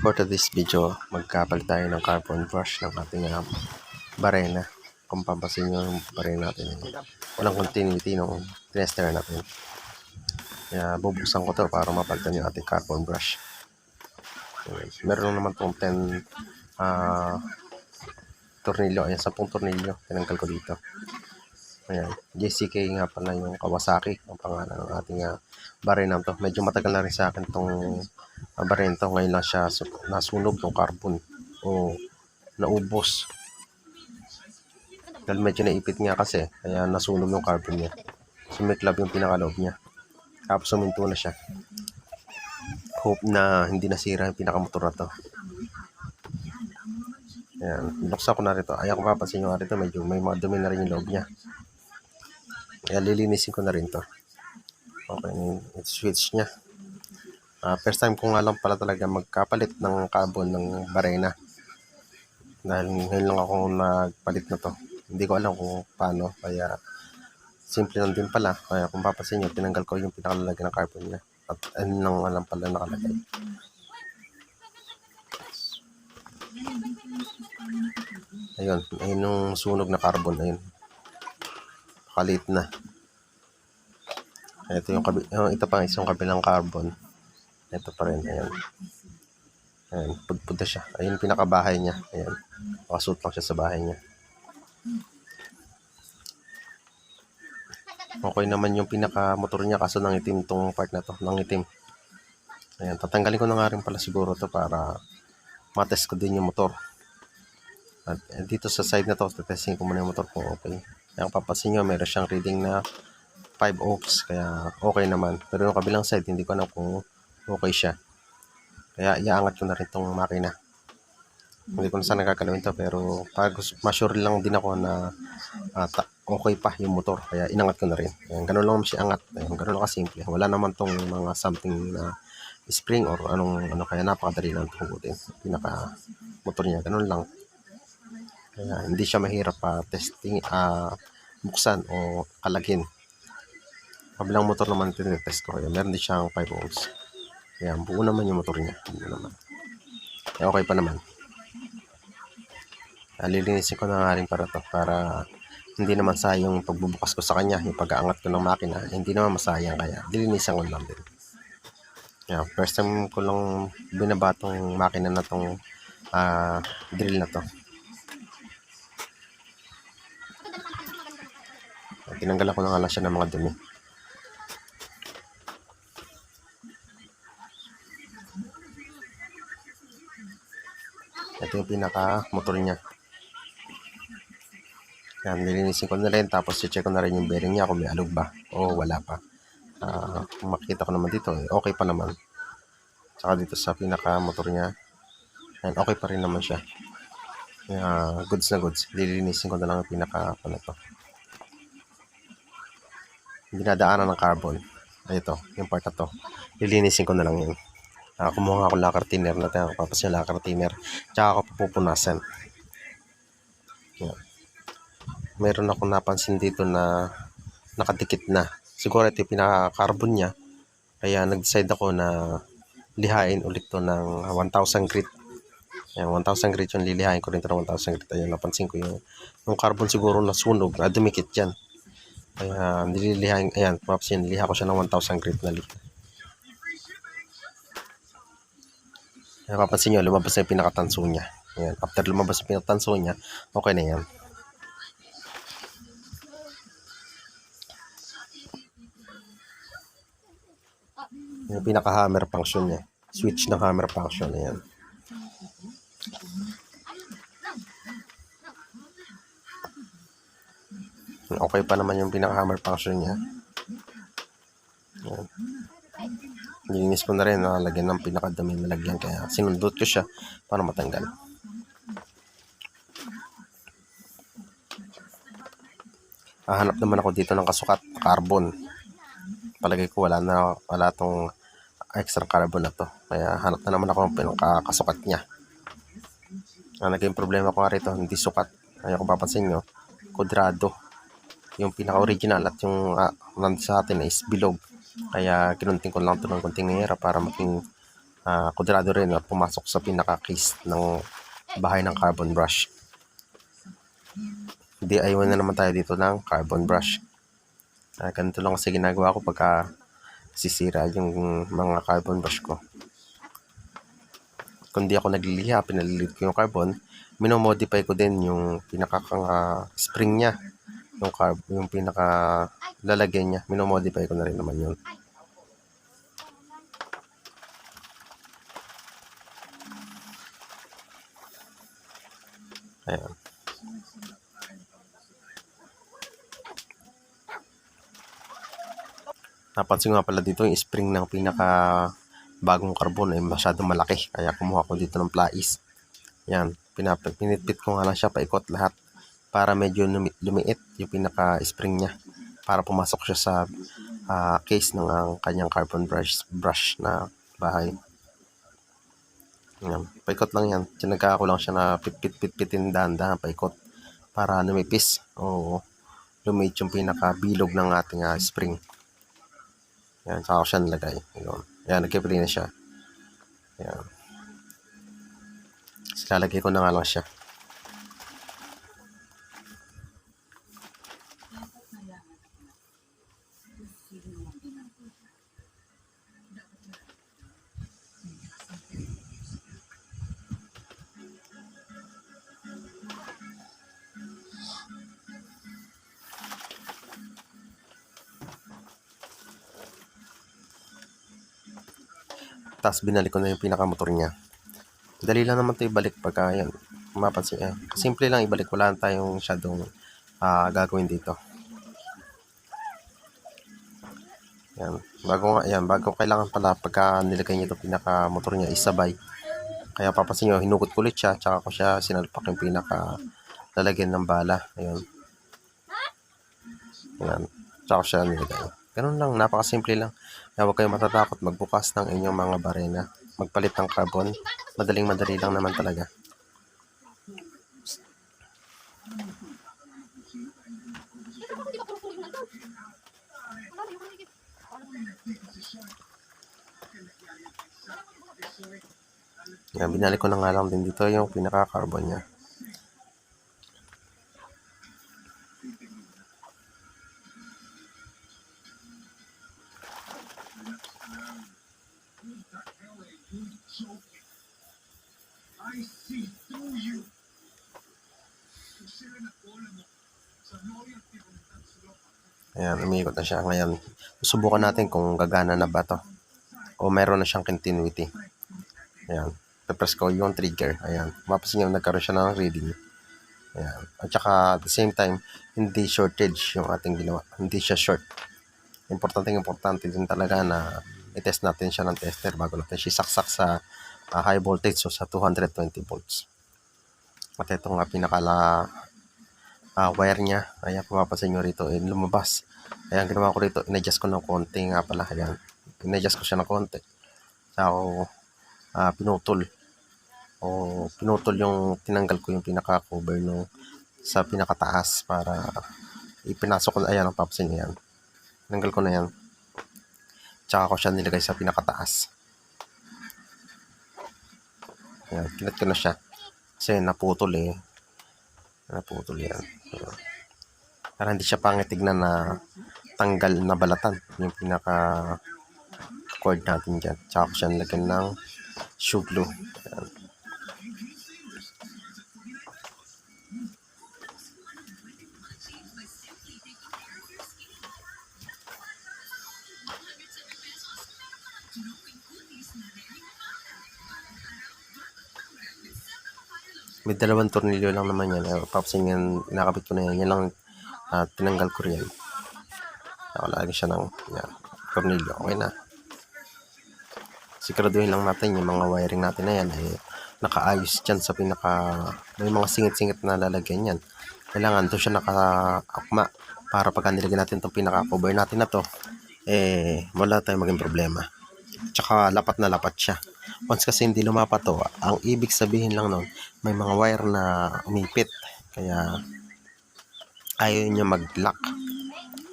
For today's video, magkapalit tayo ng carbon brush ng ating um, barena. Kung pampasin nyo yung barena natin, walang continuity nung tinester natin. Kaya bubuksan ko to para mapalitan yung ating carbon brush. Ayan. Meron naman tong 10 ah tornilyo. Ayan, 10 tornilyo. Tinanggal ko dito. Ayan. JCK nga pala yung Kawasaki. Ang pangalan ng ating uh, barena to. Medyo matagal na rin sa akin tong uh, barena to. Ngayon lang siya su- nasunog ng carbon. O naubos. Dahil medyo naipit nga kasi. Kaya nasunog yung carbon niya. Sumiklab yung pinakaloob niya. Tapos suminto na siya. Hope na hindi nasira yung pinakamotor na to. Ayan, binuksan ko na rito. Ayaw ko papansin nyo nga rito, medyo may mga dumi na rin yung loob niya. Kaya lilinisin ko na rin to. Okay, yung switch niya. Ah, first time ko nga lang pala talaga magkapalit ng carbon ng barena. Dahil ngayon lang ako nagpalit na to. Hindi ko alam kung paano. Kaya simple lang din pala. Kaya kung papansin nyo, tinanggal ko yung pinakalalagay ng carbon niya. At ano lang alam pala nakalagay. Ayun, ayun yung sunog na carbon, ayun. Kalit na. Ito yung, kabi, yung ito pa isang kabilang carbon. Ito pa rin. Ayun, pudpud na siya. Ayun pinakabahay niya. Ayun. Nakasuot lang siya sa bahay niya. Okay naman yung pinaka-motor niya kaso nangitim tong part na to. Nangitim. Ayan, tatanggalin ko na nga rin pala siguro to para matest ko din yung motor. At eh, dito sa side na to, testing ko muna yung motor kung okay. Kaya kung papansin nyo, meron siyang reading na 5 ohms. Kaya okay naman. Pero yung kabilang side, hindi ko alam kung okay siya. Kaya iaangat ko na rin tong makina. Hindi ko na sana gagalawin to pero pag ma-sure lang din ako na ta- okay pa yung motor. Kaya inangat ko na rin. Ayan, ganun lang siya angat. Ayan, ganun lang kasimple. Wala naman tong mga something na spring or anong ano kaya napakadali lang tugutin. Pinaka motor niya ganun lang. Kaya hindi siya mahirap pa testing ah buksan o kalagin. Kabilang motor naman tinetest ko. Meron din siyang 5 ohms. Kaya buo naman yung motor niya. Buo naman. Kaya okay pa naman. Ah, lilinisin ko na nga rin para to para hindi naman sayang pagbubukas ko sa kanya yung pag-aangat ko ng makina hindi naman masayang kaya lilinisan ko lang din yeah, first time ko lang binaba tong makina na tong ah, drill na to Ah, tinanggal ko na nga lang siya ng mga dumi ito yung pinaka motor niya yan, nilinisin ko na rin. Tapos, check ko na rin yung bearing niya kung may alog ba. O wala pa. Kung makita ko naman dito, eh, okay pa naman. Tsaka dito sa pinaka-motor niya, yan, okay pa rin naman siya. Kaya, goods na goods. Lilinisin ko na lang yung pinaka, ano to. Dinadaanan ng carbon. Ito, yung part na to. Lilinisin ko na lang yun. Ah, kumuha ako lacquer thinner na tayo. Papas yung lacquer thinner. Tsaka ako pupunasan. Yan meron ako napansin dito na nakadikit na. Siguro ito yung pinaka-carbon niya. Kaya nag-decide ako na lihain ulit to ng 1,000 grit. Ayan, 1,000 grit yung lilihain ko rin ito ng 1,000 grit. Ayan, napansin ko yung, yung carbon siguro nasunog, na dumikit dyan. Kaya nililihain, ayan, mapapansin, niliha ko siya ng 1,000 grit na liha. Kaya papansin nyo, lumabas na yung pinakatanso niya. Ayan, after lumabas yung pinakatanso niya, okay na yan. Yung pinaka-hammer function niya. Switch ng hammer function. Ayan. Okay pa naman yung pinaka-hammer function niya. Ayan. Nilinis ko na rin. Nalagyan ng pinakadami na lagyan. Kaya sinundot ko siya para matanggal. Hahanap naman ako dito ng kasukat carbon palagay ko wala na wala tong extra carbon na to kaya hanap na naman ako ng pinakakasukat niya ang naging problema ko nga rito hindi sukat kaya kung papansin nyo kudrado yung pinaka original at yung uh, nandun sa atin is bilog kaya kinunting ko lang ito ng konting nira para maging ah, kudrado rin at pumasok sa pinaka-case ng bahay ng carbon brush. DIY na naman tayo dito ng carbon brush. Ah, ganito lang kasi ginagawa ko pagka sisira yung mga carbon brush ko. Kung di ako nagliliha, pinalilit ko yung carbon, minomodify ko din yung pinaka ah, spring niya. Yung carb, yung pinaka lalagyan niya, minomodify ko na rin naman yun. Ayan. Napansin ko nga pala dito yung spring ng pinaka bagong carbon ay masyadong malaki. Kaya kumuha ko dito ng plais. Yan. Pinap pinitpit ko nga lang siya paikot lahat para medyo lumi- lumiit yung pinaka spring niya para pumasok siya sa ah, case ng ang kanyang carbon brush, brush na bahay. Yan. Paikot lang yan. Tinaga ko lang siya na pit-pit-pit-pitin dahan-dahan paikot para lumipis o lumiit yung pinaka bilog ng ating ah, spring. Yan, saka ko siya nilagay. Yun. Yan, nagkipili na siya. Yan. Tapos lalagay ko na nga lang siya. Tapos binalik ko na yung pinakamotor niya. Dali lang naman ito ibalik pagka yan. Mapansin niya. Simple lang ibalik. Wala na tayong shadow ah gagawin dito. Yan. Bago nga, yan. Bago kailangan pala pagka nilagay niya itong pinakamotor niya isabay. Kaya papansin nyo, hinugot ko ulit siya. Tsaka ko siya sinalpak yung pinaka lalagyan ng bala. Ayun. Yan. Tsaka ko siya nilagay. Ganun lang. Napakasimple lang. Kaya huwag kayong matatakot magbukas ng inyong mga barena. Magpalit ng carbon. Madaling madali lang naman talaga. Yan, binalik ko na nga lang din dito yung pinaka-carbon niya. Ayan, umiikot na siya. Ngayon, susubukan natin kung gagana na ba to. O meron na siyang continuity. Ayan. Press ko yung trigger. Ayan. Mapasin nyo, nagkaroon siya ng reading. Ayan. At saka, at the same time, hindi shortage yung ating ginawa. Hindi siya short. Importante, importante din talaga na i-test natin siya ng tester bago natin siya saksak sa ah, high voltage so sa 220 volts. At ito nga pinakala ah, wire niya. Ayan, kung mapapansin nyo rito, eh, lumabas. Ayan, ginawa ko rito, in-adjust ko ng konti nga pala. Ayan, in-adjust ko siya ng konti. Saka ako, ah, pinutol. O, pinutol yung, tinanggal ko yung pinaka-cover nung sa pinakataas para ipinasok ko, ayan, ang papasin niya yan. Tinanggal ko na yan. Tsaka ko siya nilagay sa pinakataas. Ayan, kinat ko na siya. Kasi naputol eh. Naputol yan. Ayan. Para hindi siya pangit tignan na tanggal na balatan. Yung pinaka cord natin dyan. Tsaka ko siya nilagyan ng shoe glue. Ayan. May dalawang tornilyo lang naman yan. Papasin yan, nakabit ko na yan. Yan lang ah, tinanggal ko rin. Nakalagay siya ng yan, tornilyo. Okay na. Siguraduhin lang natin yung mga wiring natin na yan ay nakaayos dyan sa pinaka may mga singit-singit na lalagyan yan. Kailangan doon siya nakaakma para pagka nilagyan natin itong pinaka-cover natin na to eh wala tayong maging problema. Tsaka lapat na lapat siya. Once kasi hindi lumapat to, ang ibig sabihin lang nun, may mga wire na umipit. Kaya ayaw niya mag-lock.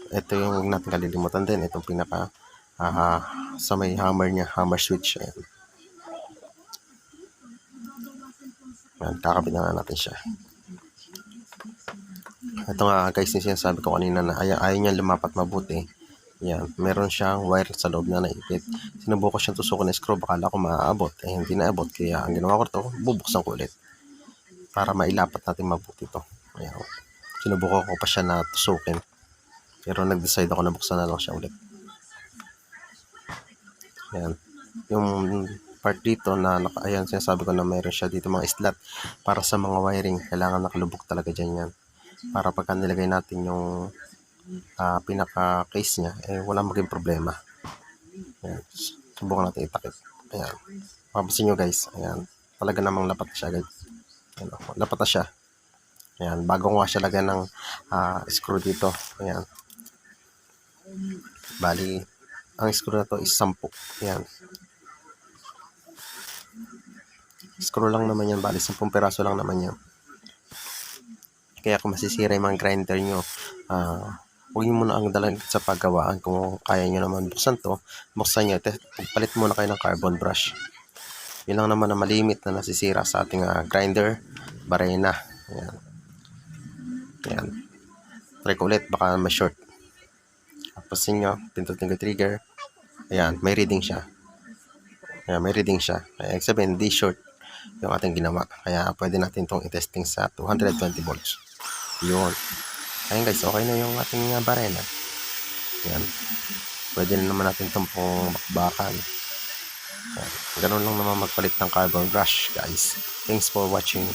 Ito yung huwag natin kalilimutan din. Itong pinaka uh, sa may hammer niya, hammer switch. Ayan. Ayan, kakabit na natin siya. Ito nga guys, yung sinasabi ko kanina na ayaw, ayaw niya lumapat mabuti. Yan, meron siyang wire sa loob na naipit. Sinubukan siyang tusukan ng screw, bakala ko maaabot. Eh, hindi naabot. Kaya ang ginawa ko to, bubuksan ko ulit. Para mailapat natin mabuti to. Ayan. Sinubukan ko pa siya na tusukin. Pero nag-decide ako na buksan na lang siya ulit. Ayan. Yung part dito na naka, ayan, sinasabi ko na meron siya dito mga slot para sa mga wiring. Kailangan nakalubog talaga dyan yan. Para pagka nilagay natin yung ah, pinaka-case niya, eh wala maging problema. Ayan. Subukan natin itakip. Ayan. Mapapansin nyo guys. Ayan. Talaga namang lapat siya guys. Ayan, oh, lapat na siya. Ayan. Bago nga siya lagyan ng ah, screw dito. Ayan. Bali, ang screw na to is 10. Ayan. Screw lang naman yan. Bali, 10 peraso lang naman yan. Kaya kung masisira yung mga grinder nyo, ah, huwag nyo muna ang dalang sa paggawaan. Kung kaya nyo naman buksan to, buksan nyo. Palit muna kayo ng carbon brush. Yun lang naman na malimit na nasisira sa ating ah, grinder, barena. Ayan. Ayan. Try ko ulit, baka ma-short. Tapos nyo, pindutin ko trigger. Ayan, may reading siya. Ayan, may reading siya. Ibig sabihin, di short yung ating ginawa. Kaya pwede natin itong i-testing sa 220 volts. Yun. Ayun guys, okay na yung ating uh, barena. Yan. Pwede na naman natin itong pong bakbakan. Yan. Ganun lang naman magpalit ng carbon brush guys. Thanks for watching.